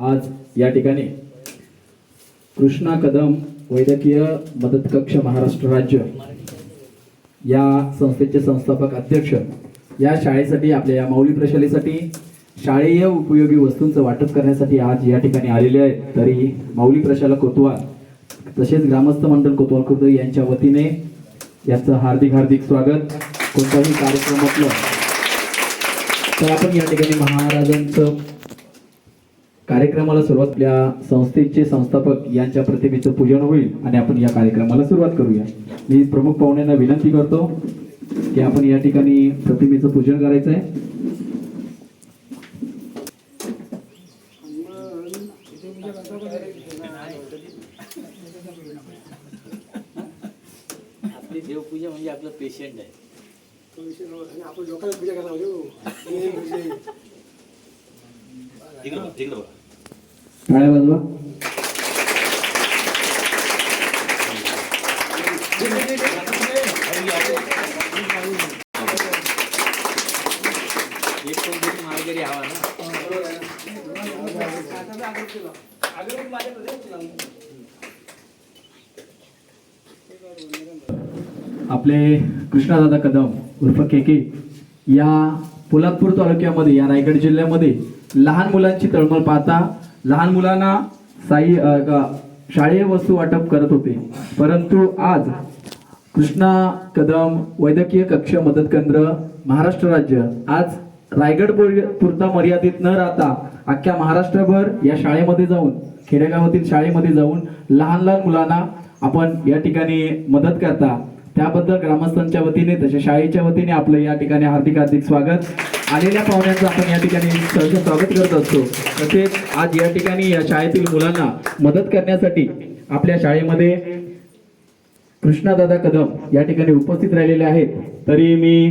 आज या ठिकाणी कृष्णा कदम वैद्यकीय मदत कक्ष महाराष्ट्र राज्य या संस्थेचे संस्थापक अध्यक्ष या शाळेसाठी आपल्या या माऊली प्रशालेसाठी शाळेय उपयोगी वस्तूंचं वाटप करण्यासाठी आज या ठिकाणी आलेले आहेत. तरी माऊली प्रशाला कोतवाल तसेच ग्रामस्थ मंडळ कोतवाल खुर्द यांच्या वतीने याचं हार्दिक हार्दिक स्वागत. कोणताही कार्यक्रम म्हटलं तर आपण या ठिकाणी महाराजांचं कार्यक्रमाला सुरुवात आपल्या संस्थेचे संस्थापक यांच्या प्रतिमेचं पूजन होईल आणि आपण या कार्यक्रमाला सुरुवात करूया. मी प्रमुख पाहुण्यांना विनंती करतो की आपण या ठिकाणी प्रतिमेचं पूजन करायचं आहे आपली देवपूजा म्हणजे आपलं पेशंट आहे. आपण लोकांना पूजा करणार टाळ्या वाजवा एक आपले कृष्णादादा कदम उर्फ केके या पोलादपूर तालुक्यामध्ये या रायगड जिल्ह्यामध्ये लहान मुलांची तळमळ पाहता लहान मुलांना साई ग- शाळेय वस्तू वाटप करत होते. परंतु आज कृष्णा कदम वैद्यकीय कक्ष मदत केंद्र महाराष्ट्र राज्य आज रायगड पुर- पुरता मर्यादित न राहता अख्ख्या महाराष्ट्रभर या शाळेमध्ये जाऊन खेडेगावातील शाळेमध्ये जाऊन लहान लहान मुलांना आपण या ठिकाणी मदत करता. त्याबद्दल ग्रामस्थांच्या वतीने तसे शाळेच्या वतीने आपलं या ठिकाणी हार्दिक हार्दिक स्वागत. आलेल्या पाहुण्यांचं आपण या ठिकाणी सहज स्वागत करत असतो. तसेच आज या ठिकाणी या शाळेतील मुलांना मदत करण्यासाठी आपल्या शाळेमध्ये कृष्णादादा कदम या ठिकाणी उपस्थित राहिलेले आहेत. तरी मी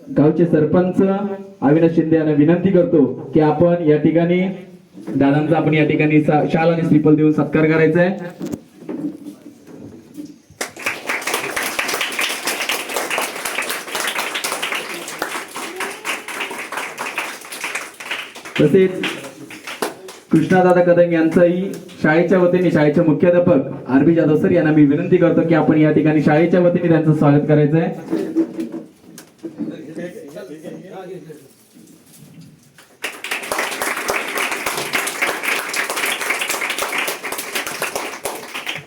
गावचे सरपंच अविनाश शिंदे यांना विनंती करतो की आपण या ठिकाणी दादांचा आपण या ठिकाणी शाल आणि श्रीफल देऊन सत्कार करायचा आहे. तसेच कृष्णादादा कदम यांचाही शाळेच्या वतीने शाळेचे मुख्याध्यापक आरबी जाधव सर यांना मी विनंती करतो की आपण या ठिकाणी शाळेच्या वतीने त्यांचं स्वागत करायचं आहे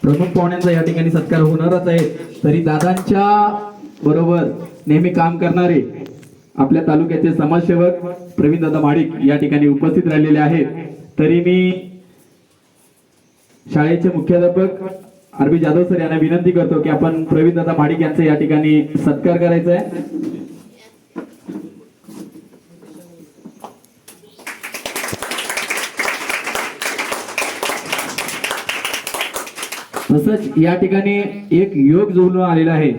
प्रमुख पाहुण्यांचा या ठिकाणी सत्कार होणारच आहे. तरी दादांच्या बरोबर नेहमी काम करणारे आपल्या तालुक्याचे समाजसेवक प्रवीण दादा माडिक या ठिकाणी उपस्थित राहिलेले आहेत. तरी मी शाळेचे मुख्याध्यापक आरबी जाधव सर यांना विनंती करतो की आपण प्रवीण दादा माडिक यांचा या ठिकाणी सत्कार करायचा आहे. तसंच या ठिकाणी एक योग जुळून आलेला आहे.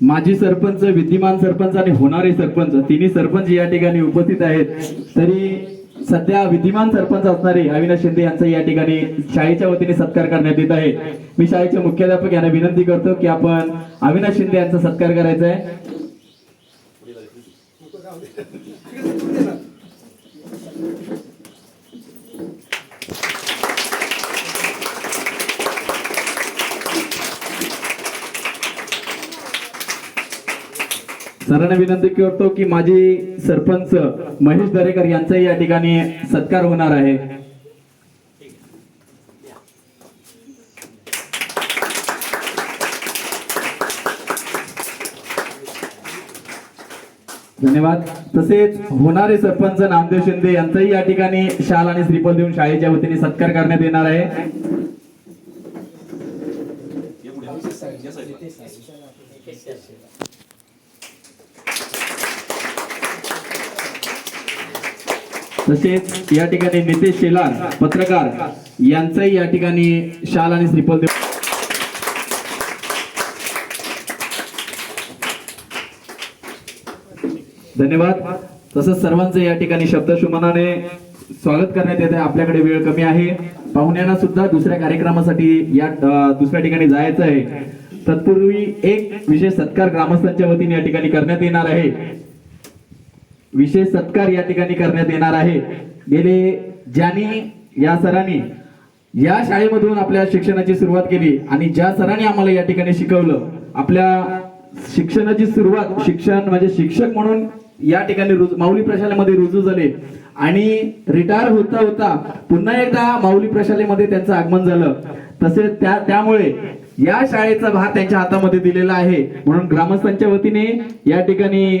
माजी सरपंच विद्यमान सरपंच आणि होणारे सरपंच तिन्ही सरपंच या ठिकाणी उपस्थित आहेत. तरी सध्या विद्यमान सरपंच असणारे अविनाश शिंदे यांचा या ठिकाणी शाळेच्या वतीने सत्कार करण्यात येत आहे. मी शाळेचे मुख्याध्यापक यांना विनंती करतो की आपण अविनाश शिंदे यांचा सत्कार करायचा आहे. सरांना विनंती करतो की माजी सरपंच महेश दरेकर यांचाही या ठिकाणी सत्कार होणार आहे. धन्यवाद. तसेच होणारे सरपंच नामदेव शिंदे यांचाही या ठिकाणी शाल आणि श्रीफल देऊन शाळेच्या वतीने सत्कार करण्यात येणार आहे. तसेच या ठिकाणी नितेश शेलार पत्रकार यांचंही या ठिकाणी शाल आणि श्रीफल देऊन धन्यवाद. तसंच सर्वांचं या ठिकाणी शब्दशुमनाने स्वागत करण्यात येत आहे आपल्याकडे वेळ कमी आहे. पाहुण्यांना सुद्धा दुसऱ्या कार्यक्रमासाठी या दुसऱ्या ठिकाणी जायचं आहे तत्पूर्वी एक विशेष सत्कार ग्रामस्थांच्या वतीने या ठिकाणी करण्यात येणार आहे. विशेष सत्कार या ठिकाणी करण्यात येणार आहे. गेले ज्यांनी या सरांनी या शाळेमधून आपल्या शिक्षणाची सुरुवात केली आणि ज्या सरांनी आम्हाला या ठिकाणी शिकवलं आपल्या शिक्षणाची सुरुवात शिक्षण म्हणजे शिक्षक म्हणून या ठिकाणी रुजू- माऊली प्रशालेमध्ये रुजू झाले आणि रिटायर होता होता पुन्हा एकदा माऊली प्रशालेमध्ये त्यांचं आगमन झालं. तसेच त्या त्यामुळे या शाळेचा भार त्यांच्या हातामध्ये दिलेला आहे. म्हणून ग्रामस्थांच्या वतीने या ठिकाणी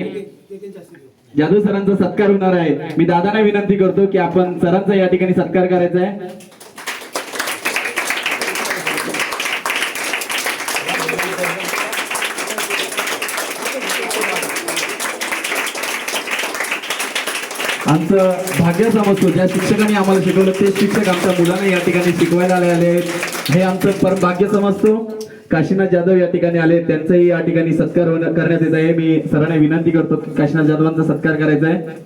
जाधव सरांचा सत्कार होणार आहे. मी दादांना विनंती करतो की आपण सरांचा या ठिकाणी सत्कार करायचा आहे. आमचं भाग्य समजतो ज्या शिक्षकांनी आम्हाला शिकवलं ते शिक्षक आमच्या मुलांना या ठिकाणी शिकवायला आले आहेत. हे आमचं परम भाग्य समजतो काशीनाथ जाधव या ठिकाणी आले त्यांचाही या ठिकाणी सत्कार करण्यात येत आहे. मी सरांना विनंती करतो काशीनाथ जाधवांचा सत्कार करायचा आहे.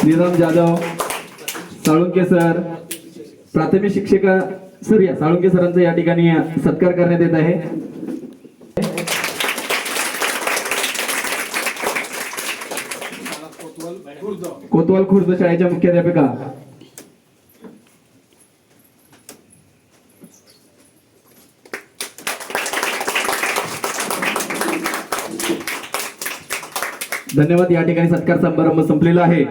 श्रीराम जाधव साळुंके सर प्राथमिक शिक्षिका सर या साळुंके सरांचा या ठिकाणी सत्कार करण्यात येत आहे. कोतवाल खुर्द शाळेच्या मुख्याध्यापिका. धन्यवाद या ठिकाणी सत्कार समारंभ संपलेला आहे.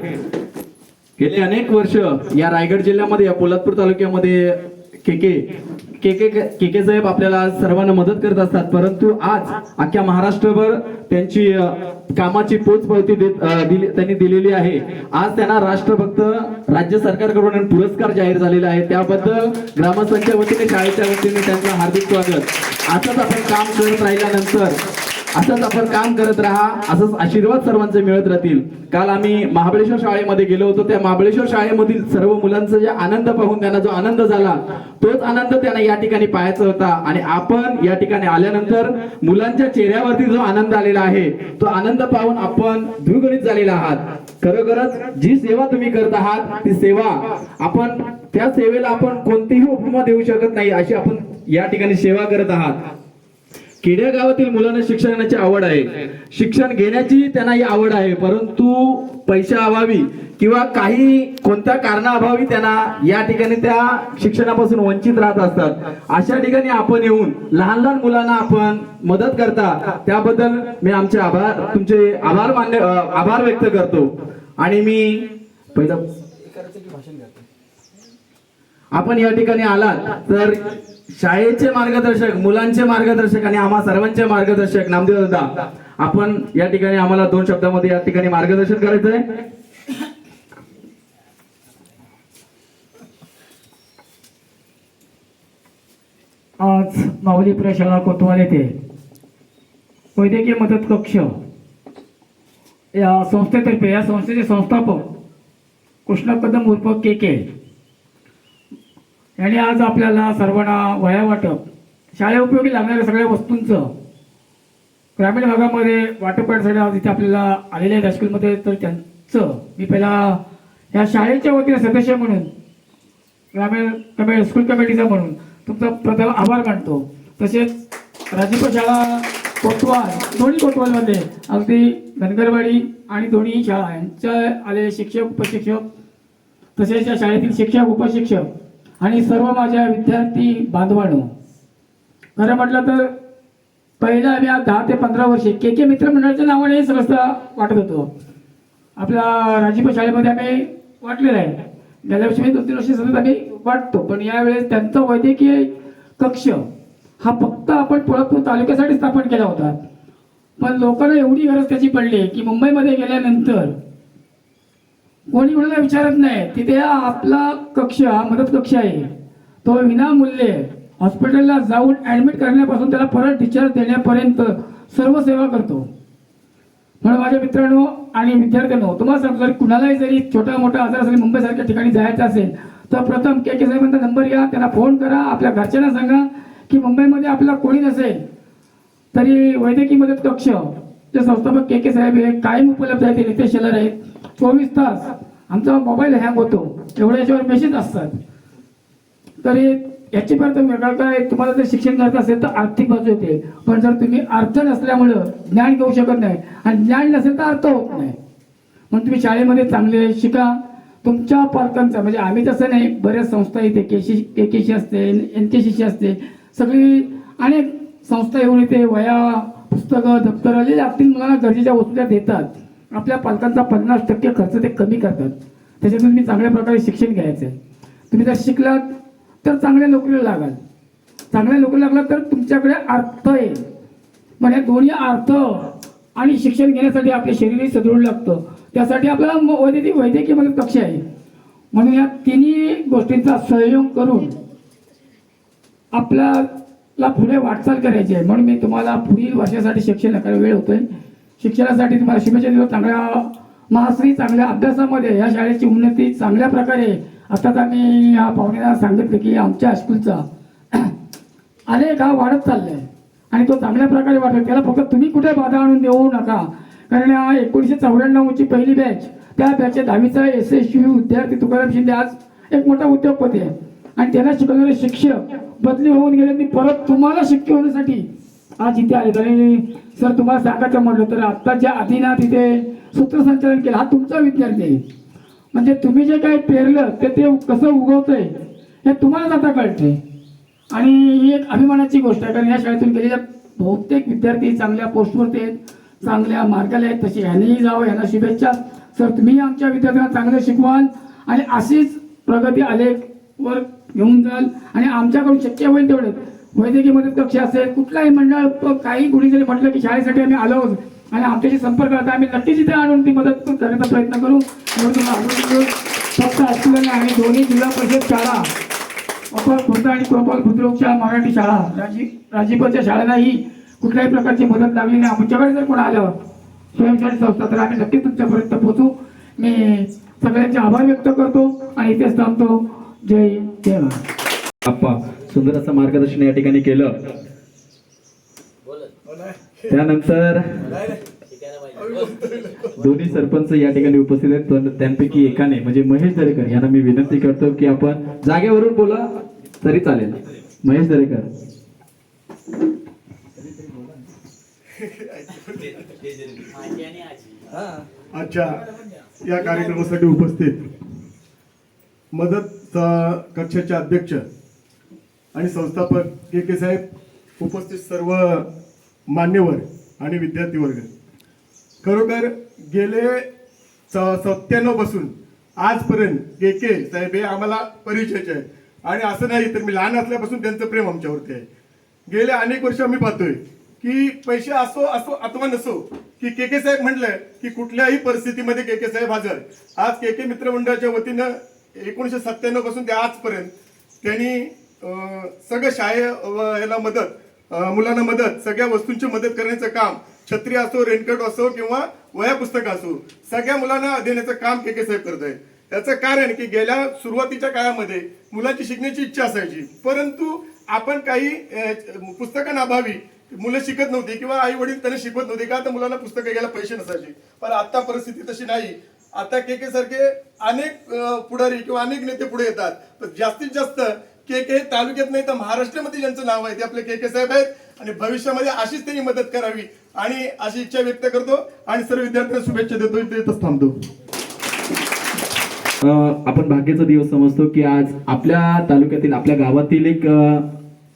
गेले अनेक वर्ष या रायगड जिल्ह्यामध्ये या पोलादपूर तालुक्यामध्ये केके केके केके साहेब आपल्याला सर्वांना मदत करत असतात. परंतु आज अख्ख्या महाराष्ट्रभर त्यांची कामाची पोचपावती देत त्यांनी दिलेली आहे. आज त्यांना राष्ट्रभक्त राज्य सरकारकडून पुरस्कार जाहीर झालेला आहे. त्याबद्दल ग्रामस्थांच्या वतीने शाळेच्या वतीने त्यांचं हार्दिक स्वागत. असंच आपण काम करत राहिल्यानंतर असंच आपण काम करत राहा असंच आशीर्वाद सर्वांचे मिळत राहतील. काल आम्ही महाबळेश्वर शाळेमध्ये गेलो होतो त्या महाबळेश्वर शाळेमधील सर्व मुलांचा जे आनंद पाहून त्यांना जो आनंद झाला तोच आनंद त्यांना या ठिकाणी पाहायचा होता. आणि आपण या ठिकाणी आल्यानंतर मुलांच्या चेहऱ्यावरती जो आनंद आलेला आहे तो आनंद पाहून आपण द्विगुणित झालेला आहात. खरोखरच जी सेवा तुम्ही करत आहात ती सेवा आपण त्या सेवेला आपण कोणतीही उपमा देऊ शकत नाही अशी आपण या ठिकाणी सेवा करत आहात. खेडेगावातील मुलांना शिक्षणाची आवड आहे. शिक्षण घेण्याची त्यांना ही आवड आहे परंतु पैशा अभावी किंवा काही कोणत्या कारणाअभावी त्यांना या ठिकाणी त्या शिक्षणापासून वंचित राहत असतात. अशा ठिकाणी आपण येऊन लहान लहान मुलांना आपण मदत करता त्याबद्दल मी आमचे आभार तुमचे आभार मान्य आभार व्यक्त करतो. आणि मी पहिलं आपण या ठिकाणी आलात तर शाळेचे मार्गदर्शक मुलांचे मार्गदर्शक आणि आम्हा सर्वांचे मार्गदर्शक. नामदेव दादा आपण या ठिकाणी आम्हाला दोन शब्दामध्ये या ठिकाणी मार्गदर्शन करायचं आहे आज माऊली प्रशाला कोतवाल येथे वैद्यकीय मदत कक्ष या संस्थेतर्फे या संस्थेचे संस्थापक कृष्णा कदम उर्फ के के आणि आज आपल्याला सर्वांना वया वाटप शाळे उपयोगी लागणाऱ्या सगळ्या वस्तूंचं ग्रामीण भागामध्ये वाटप करण्यासाठी आज इथे आपल्याला आलेले आहेत. हायस्कूलमध्ये तर त्यांचं मी पहिला या शाळेच्या वतीने सदस्य म्हणून ग्रामीण कमिटी स्कूल कमिटीचा म्हणून तुमचा प्रथम आभार मानतो. तसेच राजीव शाळा कोतवाल दोन्ही कोतवालमध्ये अगदी धनगरवाडी आणि दोन्ही शाळा यांच्या आले शिक्षक उपशिक्षक तसेच या शाळेतील शिक्षक उपशिक्षक आणि सर्व माझ्या विद्यार्थी बांधवांनो खरं म्हटलं तर पहिलं आम्ही आज दहा ते पंधरा वर्षे के के मित्रमंडळाच्या नावाने संस्था वाटत होतो. आपल्या राजीव शाळेमध्ये आम्ही वाटलेलं आहे. गेल्या वर्षी मी दोन तीन वर्ष सतत आम्ही वाटतो पण यावेळेस त्यांचा वैद्यकीय कक्ष हा फक्त आपण पोळपूर तालुक्यासाठी स्थापन केला होता. पण लोकांना एवढी गरज त्याची पडली की मुंबईमध्ये गेल्यानंतर कोणी कोणाला विचारत नाही. तिथे आपला कक्ष हा मदत कक्ष आहे. तो विनामूल्य हॉस्पिटलला जाऊन ऍडमिट करण्यापासून त्याला परत डिस्चार्ज देण्यापर्यंत सर्व सेवा करतो. म्हणून माझ्या मित्रांनो आणि विद्यार्थ्यांनो तुम्हाला सांगतो जर कुणालाही जरी छोटा मोठा आजार असेल मुंबईसारख्या ठिकाणी जायचं असेल तर प्रथम के के साहेबांचा नंबर घ्या त्यांना फोन करा आपल्या घरच्यांना सांगा की मुंबईमध्ये आपला कोणी नसेल तरी वैद्यकीय मदत कक्ष जे संस्थापक के के साहेब हे कायम उपलब्ध आहेत ते नितेश शेलर आहेत. चोवीस तास आमचा मोबाईल हँग होतो. एवढ्या याच्यावर मेसेज असतात. तरी याची पण वेगळं काय तुम्हाला जर शिक्षण घ्यायचं असेल तर आर्थिक बाजू येते. पण जर तुम्ही अर्थ नसल्यामुळं ज्ञान घेऊ शकत नाही आणि ज्ञान नसेल तर अर्थ होत नाही. म्हणून तुम्ही शाळेमध्ये चांगले शिका. तुमच्या पालकांचा म्हणजे आम्ही तसं नाही बऱ्याच संस्था इथे केशी के केशी असते एन के सी असते. सगळी अनेक संस्था येऊन इथे वया पुस्तकं दप्तरं जे लागतील मुलांना गरजेच्या वस्तू त्या देतात. आपल्या पालकांचा पन्नास टक्के खर्च ते कमी करतात. त्याच्यातून तुम्ही चांगल्या प्रकारे शिक्षण घ्यायचं आहे. तुम्ही जर शिकलात तर चांगल्या नोकरीला लागाल. चांगल्या नोकरीला लागला तर तुमच्याकडे अर्थ आहे. म्हणजे दोन्ही अर्थ आणि शिक्षण घेण्यासाठी आपले शरीरही सदृढ लागतं. त्यासाठी आपल्याला वैद्यकीय वैद्यकीय मदत कक्ष आहे. म्हणून या तिन्ही गोष्टींचा सहयोग करून आपला ला पुढे वाटचाल करायची आहे. म्हणून मी तुम्हाला पुढील वर्षासाठी शिक्षण नकार वेळ होतोय. शिक्षणासाठी तुम्हाला शुभेच्छा देतो. चांगल्या महाश्री चांगल्या अभ्यासामध्ये या शाळेची उन्नती चांगल्या प्रकारे आताच आम्ही या पाहुण्याला सांगितलं की आमच्या हायस्कूलचा अनेक हा वाढत चाललाय आणि तो चांगल्या प्रकारे वाढतो त्याला फक्त तुम्ही कुठे बाधा आणून देऊ नका. कारण एकोणीसशे चौऱ्याण्णवची पहिली बॅच त्या बॅचच्या दहावीचा एस एस यू विद्यार्थी तुकाराम शिंदे आज एक मोठा उद्योगपती आहे. आणि त्यांना शिकवणारे शिक्षक बदली होऊन गेले. आणि परत तुम्हाला शिक्षक होण्यासाठी आज इथे आले. आणि सर तुम्हाला सांगायचं म्हटलं तर आत्ताच्या आधीना तिथे सूत्रसंचालन केलं. हा तुमचा विद्यार्थी आहे. म्हणजे तुम्ही जे काही पेरलं ते ते कसं उगवतंय हे तुम्हालाच आता कळते आणि ही एक अभिमानाची गोष्ट आहे. कारण या शाळेतून गेलेल्या बहुतेक विद्यार्थी चांगल्या पोस्टवरती आहेत चांगल्या मार्गाला आहेत. तसे ह्यानेही जावं यांना शुभेच्छा. सर तुम्ही आमच्या विद्यार्थ्यांना चांगलं शिकवाल. आणि अशीच प्रगती वर घेऊन जाल. आणि आमच्याकडून शक्य होईल तेवढे. वैद्यकीय मदत कक्ष असेल कुठलाही मंडळ काही कुणी जरी म्हटलं की शाळेसाठी आम्ही आलो आहोत. आणि आमच्याशी संपर्क करता आम्ही नक्कीच इथे आणून ती मदत करण्याचा प्रयत्न करू. म्हणून तुम्हाला फक्त हायस्कूल आणि दोन्ही जिल्हा परिषद शाळा अपर खुर्द आणि प्रोपाल बुद्रुकच्या मराठी शाळा राजी राजीपच्या शाळेलाही कुठल्याही प्रकारची मदत लागली नाही. आमच्याकडे जर कोण आलं स्वयंसेवी संस्था तर आम्ही नक्कीच तुमच्यापर्यंत पोहोचू. मी सगळ्यांचे आभार व्यक्त करतो आणि इथेच थांबतो. जय आप्पा सुंदर असं मार्गदर्शन या ठिकाणी केलं. त्यानंतर दोन्ही सरपंच या ठिकाणी उपस्थित आहेत. पण त्यांपैकी एकाने म्हणजे महेश दरेकर यांना मी विनंती करतो की आपण जागेवरून बोला तरी चालेल. महेश दरेकर. माझी आणि आजी आजच्या या कार्यक्रमासाठी उपस्थित. मदत स- कक्षाचे अध्यक्ष आणि संस्थापक के के साहेब उपस्थित सर्व मान्यवर आणि विद्यार्थी वर्ग खरोखर गेले सत्त्याण्णवपासून आजपर्यंत के के साहेब हे आम्हाला परिचयाचे आहे आणि असं नाही तर मी लहान असल्यापासून त्यांचं प्रेम आमच्यावरती आहे. गेले अनेक वर्ष आम्ही पाहतोय की पैसे असो असो अथवा नसो की के के साहेब म्हटलं की कुठल्याही परिस्थितीमध्ये के के साहेब हजर. आज के के मित्रमंडळाच्या वतीनं एकोणीशे सत्त्याण्णवपासून ते आजपर्यंत त्यांनी सगळं शाळे याला मदत मुलांना मदत सगळ्या वस्तूंची मदत करण्याचं काम छत्री असो रेनकोट असो किंवा वया पुस्तक असो सगळ्या मुलांना देण्याचं काम के के साहेब करत आहे त्याचं कारण की गेल्या सुरुवातीच्या काळामध्ये मुलांची शिकण्याची इच्छा असायची. परंतु आपण काही पुस्तकांना अभावी मुलं शिकत नव्हती किंवा आई वडील त्यांना शिकवत नव्हते का तर मुलांना पुस्तकं घ्यायला पैसे नसायचे. पण आता परिस्थिती तशी नाही. आता के के सारखे अनेक पुढारी किंवा अनेक नेते पुढे येतात. तर जास्तीत जास्त के के तालुक्यात नाही तर महाराष्ट्रामध्ये ज्यांचं नाव आहे ते आपले के के साहेब आहेत. आणि भविष्यामध्ये अशीच त्यांनी मदत करावी आणि अशी इच्छा व्यक्त करतो. आणि सर्व विद्यार्थ्यांना शुभेच्छा देतो. इथेच थांबतो. अं, आपण भाग्याचा दिवस समजतो की आज आपल्या तालुक्यातील आपल्या गावातील एक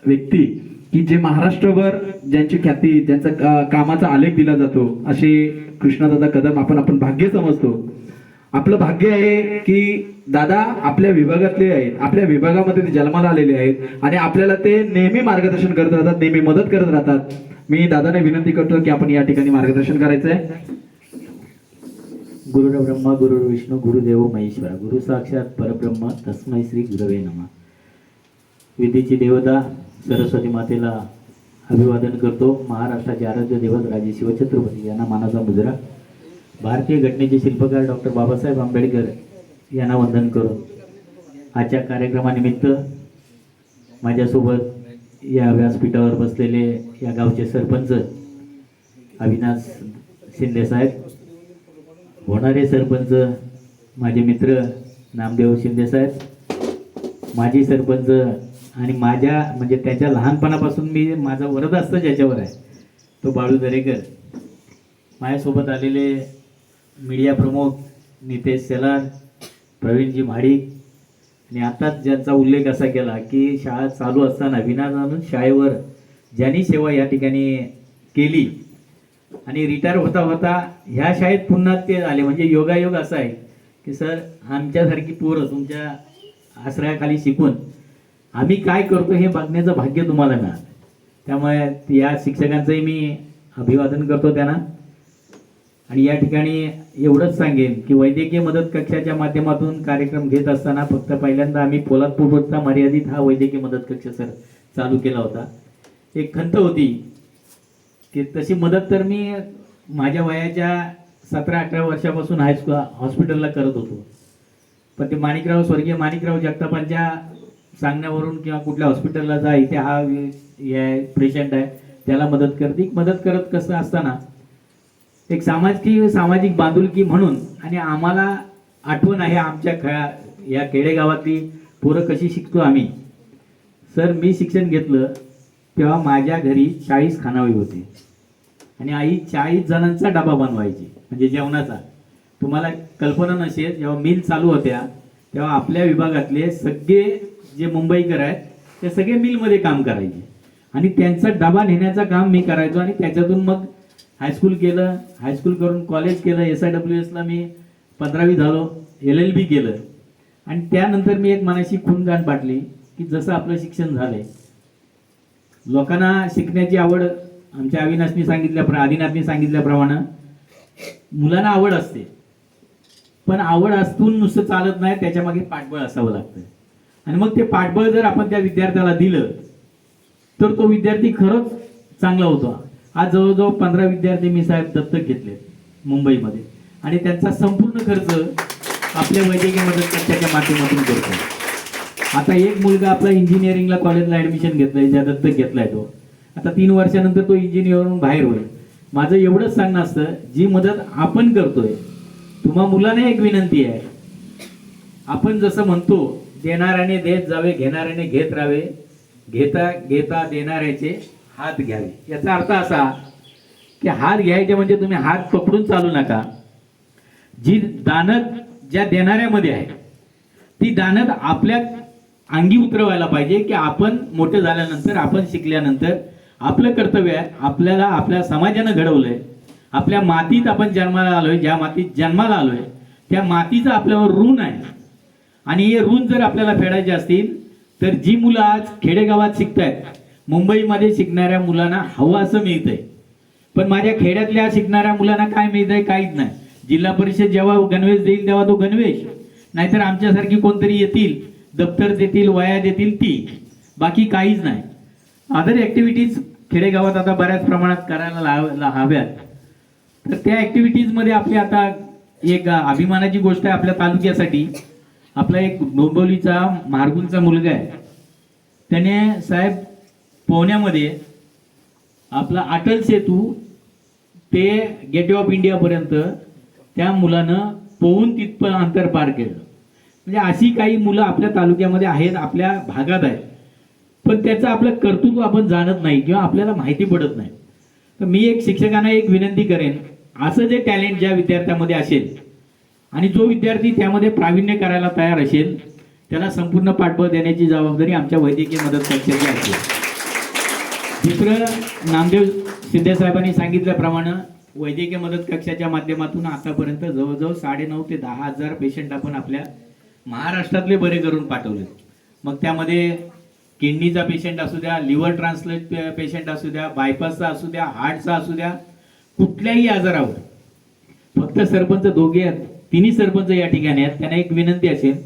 व्यक्ती की जे महाराष्ट्रभर ज्यांची ख्याती ज्यांचा कामाचा आलेख दिला जातो. असे कृष्णदादा कदम आपण आपण भाग्य समजतो. आपलं भाग्य आहे की दादा आपल्या विभागातले आहेत आपल्या विभागामध्ये ते जन्माला आलेले आहेत आणि आपल्याला ते नेहमी मार्गदर्शन करत राहतात नेहमी मदत करत राहतात. मी दादाने विनंती करतो की आपण या ठिकाणी मार्गदर्शन करायचं आहे. गुरुर ब्रह्मा गुरुर विष्णू गुरुदेव महेश्वरा. गुरु साक्षात परब्रह्म तस्मै श्री गुरवे नमा. विधीची देवता सरस्वती मातेला अभिवादन करतो. महाराष्ट्राचे आराध्य देवत राजे शिवछत्रपती यांना मानाचा मुजरा. भारतीय घटनेचे शिल्पकार डॉक्टर बाबासाहेब आंबेडकर यांना वंदन करून आजच्या कार्यक्रमानिमित्त माझ्यासोबत या व्यासपीठावर बसलेले या गावचे सरपंच अविनाश शिंदेसाहेब होणारे सरपंच माझे मित्र नामदेव शिंदेसाहेब माजी सरपंच आणि माझ्या म्हणजे त्याच्या लहानपणापासून मी माझा वरद असतं ज्याच्यावर आहे तो बाळू दरेकर. माझ्यासोबत आलेले मीडिया प्रमुख नितेश सेलार प्रवीणजी म्हाडिक आणि आताच ज्यांचा उल्लेख असा केला की शाळा चालू असताना विनाकारण शाळेवर ज्यांनी सेवा या ठिकाणी केली आणि रिटायर होता होता ह्या शाळेत पुन्हा ते आले. म्हणजे योगायोग असा आहे की सर आमच्यासारखी पोरं तुमच्या आश्रयाखाली शिकून आम्ही काय करतो हे बघण्याचं भाग्य तुम्हाला मिळालं. त्यामुळे या शिक्षकांचंही मी अभिवादन करतो त्यांना. आणि या ठिकाणी एवढंच सांगेन की वैद्यकीय मदत कक्षाच्या माध्यमातून कार्यक्रम घेत असताना फक्त पहिल्यांदा आम्ही पोलादपूरचा मर्यादित हा वैद्यकीय मदत कक्ष सर चालू केला होता. एक खंत होती की तशी मदत तर मी माझ्या वयाच्या सतरा अठरा वर्षापासून हायस्कूल हॉस्पिटलला करत होतो. पण ते माणिकराव स्वर्गीय माणिकराव जगतापांच्या सांगण्यावरून किंवा कुठल्या हॉस्पिटलला जा इथे हा पेशंट आहे त्याला मदत करते. मदत करत कसं असताना एक सामाजिक सामाजिक बांधुलकी म्हणून आणि आम्हाला आठवण आहे आमच्या खेळा या खेडेगावातली पोरं कशी शिकतो आम्ही. सर मी शिक्षण घेतलं तेव्हा माझ्या घरी चाळीस खानावळी होते. आणि आई चाळीस जणांचा डबा बनवायची म्हणजे जेवणाचा. तुम्हाला कल्पना नसेल जेव्हा मिल चालू होत्या तेव्हा आपल्या विभागातले सगळे जे मुंबईकर आहेत ते सगळे मिलमध्ये काम करायचे. आणि त्यांचा डबा नेण्याचं काम मी करायचो आणि त्याच्यातून मग हायस्कूल केलं हायस्कूल करून कॉलेज केलं एस आय डब्ल्यू एसला मी पंधरावी झालो एल एल बी केलं. आणि त्यानंतर मी एक मनाशी खूनगाण पाटली की जसं आपलं शिक्षण झालंय. लोकांना शिकण्याची आवड आमच्या अविनाशनी सांगितल्याप्र आदिनाथनी सांगितल्याप्रमाणे मुलांना आवड असते. पण आवड असून नुसतं चालत नाही त्याच्यामागे पाठबळ असावं लागतं. आणि मग ते पाठबळ जर आपण त्या विद्यार्थ्याला दिलं तर तो विद्यार्थी खरंच चांगला होतो. आज जवळजवळ पंधरा विद्यार्थी मी साहेब दत्तक घेतले मुंबईमध्ये. आणि त्यांचा संपूर्ण खर्च आपल्या वैद्यकीय मदत कक्षाच्या माध्यमातून करतो. आता एक मुलगा आपला इंजिनिअरिंगला कॉलेजला ॲडमिशन घेतलाय ज्या दत्तक घेतलाय तो. आता तीन वर्षानंतर तो इंजिनिअरवरून बाहेर होईल. माझं एवढंच सांगणं असतं जी मदत आपण करतोय तुम्हा मुलांना एक विनंती आहे. आपण जसं म्हणतो देणाऱ्याने देत जावे घेणाऱ्याने घेत राहावे घेता घेता देणाऱ्याचे हात घ्यावे. याचा अर्थ असा की हात घ्यायचे म्हणजे तुम्ही हात पकडून चालू नका. जी दानत ज्या देणाऱ्यामध्ये आहे ती दानत आपल्या अंगी उतरवायला पाहिजे की आपण मोठे झाल्यानंतर आपण शिकल्यानंतर आपलं कर्तव्य आहे आपल्याला आपल्या समाजानं घडवलंय. आपल्या मातीत आपण जन्माला आलोय ज्या मातीत जन्माला आलोय त्या मातीचं आपल्यावर ऋण आहे. आणि हे ऋण जर आपल्याला फेडायचे असतील तर जी मुलं आज खेडेगावात शिकत आहेत मुंबईमध्ये शिकणाऱ्या मुलांना हवं असं मिळतंय. पण माझ्या खेड्यातल्या शिकणाऱ्या मुलांना काय मिळतंय काहीच नाही. जिल्हा परिषद जेव्हा गणवेश देईल तेव्हा तो गणवेश. नाहीतर आमच्यासारखी कोणतरी येतील दप्तर देतील वया देतील ती. बाकी काहीच नाही. अदर ॲक्टिव्हिटीज खेडेगावात आता बऱ्याच प्रमाणात करायला लाव- ला- हव्यात. तर त्या ॲक्टिव्हिटीजमध्ये आपली आता एक अभिमानाची गोष्ट आहे आपल्या तालुक्यासाठी. आपला एक डोंबिवलीचा मार्गुलचा मुलगा आहे. त्याने साहेब पोहण्यामध्ये आपला अटल सेतू ते गेटवे ऑफ इंडियापर्यंत त्या मुलानं पोहून तिथपर्यंत अंतर पार केलं. म्हणजे अशी काही मुलं आपल्या तालुक्यामध्ये आहेत आपल्या भागात आहेत. पण त्याचं आपलं कर्तृत्व आपण जाणत नाही किंवा आपल्याला माहिती पडत नाही. तर मी एक शिक्षकांना एक विनंती करेन असं जे टॅलेंट ज्या विद्यार्थ्यामध्ये असेल आणि जो विद्यार्थी त्यामध्ये प्रावीण्य करायला तयार असेल त्याला संपूर्ण पाठबळ देण्याची जबाबदारी आमच्या वैद्यकीय मदत कक्षाची असेल दुसरं नामदेव सिद्धेसाहेबांनी सांगितल्याप्रमाणे वैद्यकीय मदत कक्षाच्या माध्यमातून आतापर्यंत जवळजवळ साडेनऊ ते दहा हजार पेशंट आपण आपल्या महाराष्ट्रातले बरे करून पाठवले मग त्यामध्ये किडनीचा पेशंट असू द्या लिव्हर ट्रान्सलेट पेशंट असू द्या बायपासचा असू द्या हार्टचा असू द्या कुठल्याही आजारावर. फक्त सरपंच दोघे आहेत तिन्ही सरपंच या ठिकाणी आहेत. त्यांना एक विनंती असेल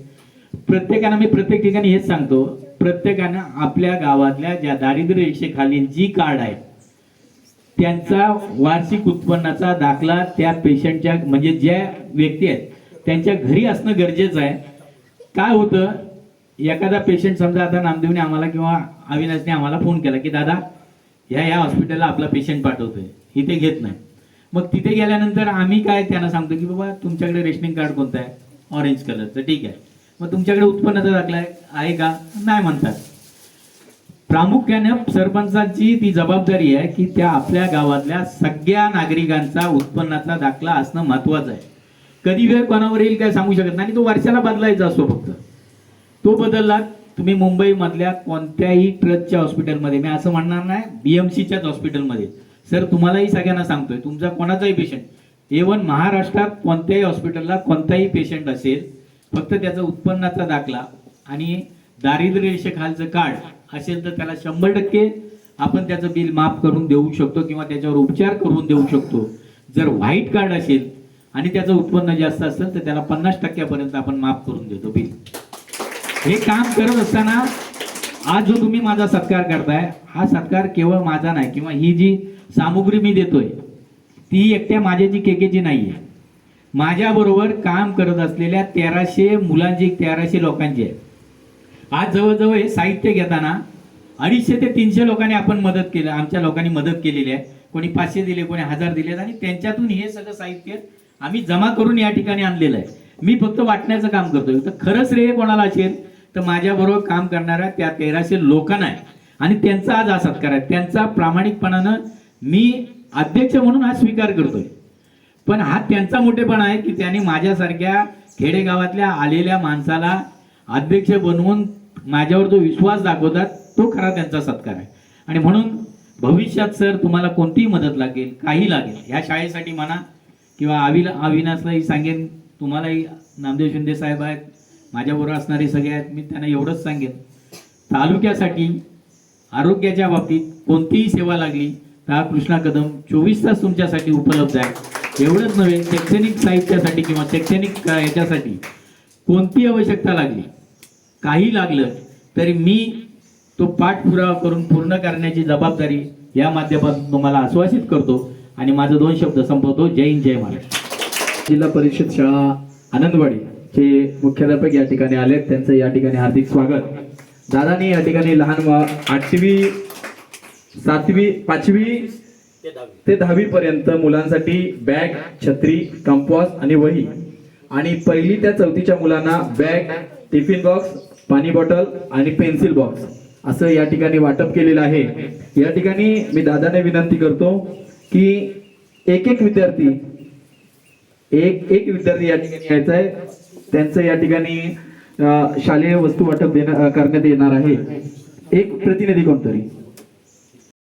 प्रत्येकानं मी प्रत्येक ठिकाणी हेच सांगतो प्रत्येकानं आपल्या गावातल्या ज्या दारिद्र्य रेषेखालील जी कार्ड आहे त्यांचा वार्षिक उत्पन्नाचा दाखला त्या पेशंटच्या म्हणजे ज्या व्यक्ती आहेत त्यांच्या घरी असणं गरजेचं आहे. काय होतं एखादा पेशंट समजा आता नामदेवने आम्हाला किंवा अविनाशने आम्हाला फोन केला की दादा ह्या ह्या हॉस्पिटलला आपला पेशंट पाठवतोय इथे घेत नाही. मग तिथे गेल्यानंतर आम्ही काय त्यांना सांगतो की बाबा तुमच्याकडे रेशनिंग कार्ड कोणतं आहे? ऑरेंज कलरचं. ठीक आहे. मग तुमच्याकडे उत्पन्नाचा दाखला आहे का? नाही म्हणतात. प्रामुख्याने सरपंचांची ती जबाबदारी आहे की त्या आपल्या गावातल्या सगळ्या नागरिकांचा उत्पन्नाचा दाखला असणं महत्वाचं आहे. कधी वेळ कोणावर येईल काय सांगू शकत नाही तो वर्षाला बदलायचा असतो फक्त. तो बदलला तुम्ही मुंबईमधल्या कोणत्याही ट्रस्टच्या हॉस्पिटलमध्ये मी असं म्हणणार नाही बीएमसीच्याच हॉस्पिटलमध्ये. सर तुम्हालाही सगळ्यांना सांगतोय तुमचा कोणाचाही पेशंट इवन महाराष्ट्रात कोणत्याही हॉस्पिटलला कोणताही पेशंट असेल फक्त त्याचा उत्पन्नाचा दाखला आणि दारिद्र्य रेषेखालचं कार्ड असेल तर त्याला शंभर टक्के आपण त्याचं बिल माफ करून देऊ शकतो किंवा त्याच्यावर उपचार करून देऊ शकतो. जर व्हाईट कार्ड असेल आणि त्याचं उत्पन्न जास्त असेल तर त्याला पन्नास टक्क्यापर्यंत आपण माफ करून देतो बिल. हे काम करत असताना आज जो तुम्ही माझा सत्कार करताय हा सत्कार केवळ माझा नाही किंवा ही जी सामुग्री मी देतोय ती एकट्या माझ्याची केकेची आहे माझ्याबरोबर काम करत असलेल्या तेराशे मुलांची तेराशे लोकांची आहे. आज जवळजवळ हे साहित्य घेताना अडीचशे ते तीनशे लोकांनी आपण मदत केलं आमच्या लोकांनी मदत केलेली आहे. कोणी पाचशे दिले कोणी हजार दिले आणि त्यांच्यातून हे सगळं साहित्य आम्ही जमा करून या ठिकाणी आणलेलं आहे. मी फक्त वाटण्याचं काम करतोय. तर खरंच रे कोणाला असेल तर माझ्याबरोबर काम करणाऱ्या त्या तेराशे लोकांना आहे. आणि त्यांचा आज हा सत्कार आहे. त्यांचा प्रामाणिकपणानं मी अध्यक्ष म्हणून हा स्वीकार करतोय. पण हा त्यांचा मोठेपणा आहे की त्यांनी माझ्यासारख्या खेडेगावातल्या आलेल्या माणसाला अध्यक्ष बनवून माझ्यावर जो विश्वास दाखवतात तो खरा त्यांचा सत्कार आहे. आणि म्हणून भविष्यात सर तुम्हाला कोणतीही मदत लागेल काही लागेल ह्या शाळेसाठी म्हणा किंवा अविल अविनाशलाही सांगेन तुम्हालाही नामदेव शिंदे साहेब आहेत माझ्याबरोबर असणारे सगळे आहेत मी त्यांना एवढंच सांगेन. तालुक्यासाठी आरोग्याच्या बाबतीत कोणतीही सेवा लागली तर हा कृष्णा कदम चोवीस तास तुमच्यासाठी उपलब्ध आहे. एवढंच नव्हे शैक्षणिक साहित्यासाठी किंवा शैक्षणिक याच्यासाठी कोणती आवश्यकता लागली? काही लागलं तरी मी तो पाठपुरावा करून पूर्ण करण्याची जबाबदारी या माध्यमातून तुम्हाला आश्वासित करतो. आणि माझं दोन शब्द संपवतो. जय हिंद जय महाराष्ट्र. जिल्हा परिषद शाळा आनंदवाडी चे मुख्याध्यापक या ठिकाणी आले त्यांचं या ठिकाणी हार्दिक स्वागत. दादानी या ठिकाणी लहान आठवी सातवी पाचवी ते दहावी. पर्यंत मुलांसाठी बॅग छत्री कंपॉस आणि वही. आणि पहिली त्या चौथीच्या मुलांना बॅग टिफिन बॉक्स पाणी बॉटल आणि पेन्सिल बॉक्स असं या ठिकाणी वाटप केलेलं आहे. या ठिकाणी मी दादाने विनंती करतो की एक एक विद्यार्थी एक एक विद्यार्थी या ठिकाणी यायचा आहे. त्यांचं या ठिकाणी शालेय वस्तू वाटप देण्या करण्यात येणार आहे. एक प्रतिनिधी कोणतरी?